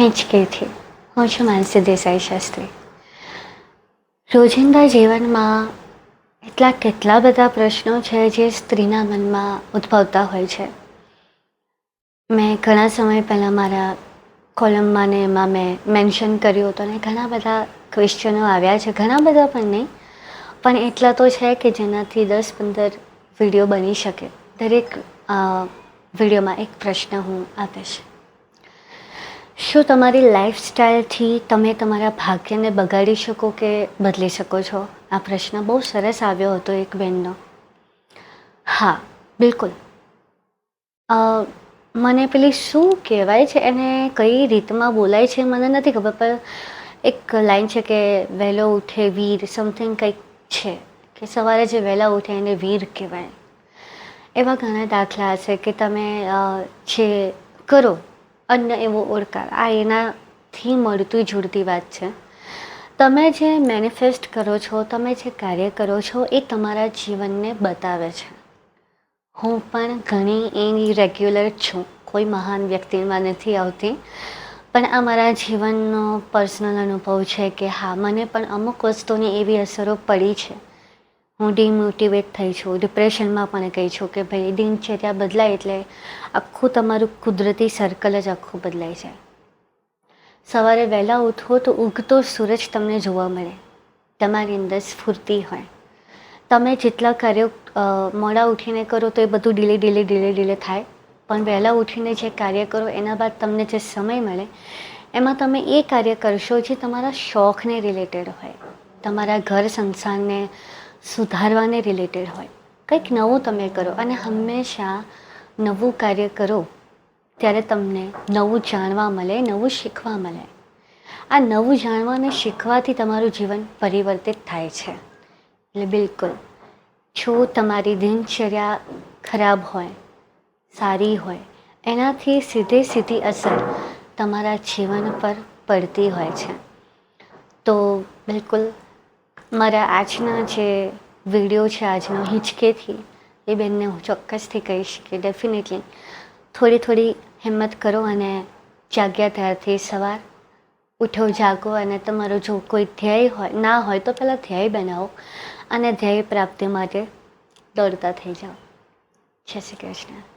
હિંચકેથી. હું છું માનસી દેસાઈ શાસ્ત્રી. રોજિંદા જીવનમાં એટલા કેટલા બધા પ્રશ્નો છે જે સ્ત્રીના મનમાં ઉદ્ભવતા હોય છે. મેં ઘણા સમય પહેલાં મારા કોલમમાં ને એમાં મેં મેન્શન કર્યું હતું અને ઘણા બધા ક્વેશ્ચનો આવ્યા છે. ઘણા બધા પણ નહીં. પણ એટલા તો છે કે જેનાથી દસ પંદર વીડિયો બની શકે. દરેક વિડીયોમાં એક પ્રશ્ન હું આપીશ. શું તમારી લાઈફસ્ટાઈલથી તમે તમારા ભાગ્યને બગાડી શકો કે બદલી શકો છો? આ પ્રશ્ન બહુ સરસ આવ્યો હતો એક બેનનો હા, બિલકુલ. મને પેલી શું કહેવાય છે એને કઈ રીતમાં બોલાય છે મને નથી ખબર, પણ એક લાઈન છે કે વહેલો ઉઠે વીર સમથિંગ કંઈક છે કે સવારે જે વહેલા ઉઠે એને વીર કહેવાય. એવા ઘણા દાખલા છે કે તમે જે કરો અન્ન એવો ઓળકાર. આ એનાથી મળતી જુડતી વાત છે. તમે જે મેનિફેસ્ટ કરો છો, તમે જે કાર્ય કરો છો, એ તમારા જીવનને બતાવે છે. હું પણ ઘણી એની રેગ્યુલર છું. કોઈ મહાન વ્યક્તિમાં નથી આવતી. પણ આ મારા જીવનનો પર્સનલ અનુભવ છે કે હા, મને પણ અમુક વસ્તુની એવી અસરો પડી છે. હું ડિમોટિવેટ થઈ છું. ડિપ્રેશનમાં પણ કહી છું કે ભાઈ, દિનચર્યા બદલાય એટલે આખું તમારું કુદરતી સર્કલ જ આખું બદલાઈ જાય. સવારે વહેલા ઉઠો તો ઉગતો સૂરજ તમને જોવા મળે. તમારી અંદર સ્ફૂર્તિ હોય. તમે જેટલા કાર્યો મોડા ઉઠીને કરો તો એ બધું ડીલે ડીલે ડીલે ડીલે થાય. પણ વહેલા ઉઠીને જે કાર્ય કરો, એના બાદ તમને જે સમય મળે, એમાં તમે એ કાર્ય કરશો જે તમારા શોખને રિલેટેડ હોય. તમારા ઘર સંસારને સુધારવાને રિલેટેડ હોય. કંઈક નવું તમે કરો અને હંમેશા નવું કાર્ય કરો, ત્યારે તમને નવું જાણવા મળે, નવું શીખવા મળે. આ નવું જાણવા અને શીખવાથી તમારું જીવન પરિવર્તિત થાય છે. એટલે બિલકુલ. જો તમારી દિનચર્યા ખરાબ હોય, સારી હોય, એનાથી સીધે સીધી અસર તમારા જીવન પર પડતી હોય છે. તો બિલકુલ મારા આજના જે વીડિયો છે, આજનો હિંચકેથી, એ બેનને હું ચોક્કસથી કહીશ કે ડેફિનેટલી થોડી થોડી હિંમત કરો અને જાગ્યા ત્યારથી સવાર ઉઠો, જાગો અને તમારો જો કોઈ ધ્યેય હોય, ના હોય તો પહેલાં ધ્યેય બનાવો અને ધ્યેય પ્રાપ્તિ માટે દોડતા થઈ જાઓ. જય શ્રી કૃષ્ણ.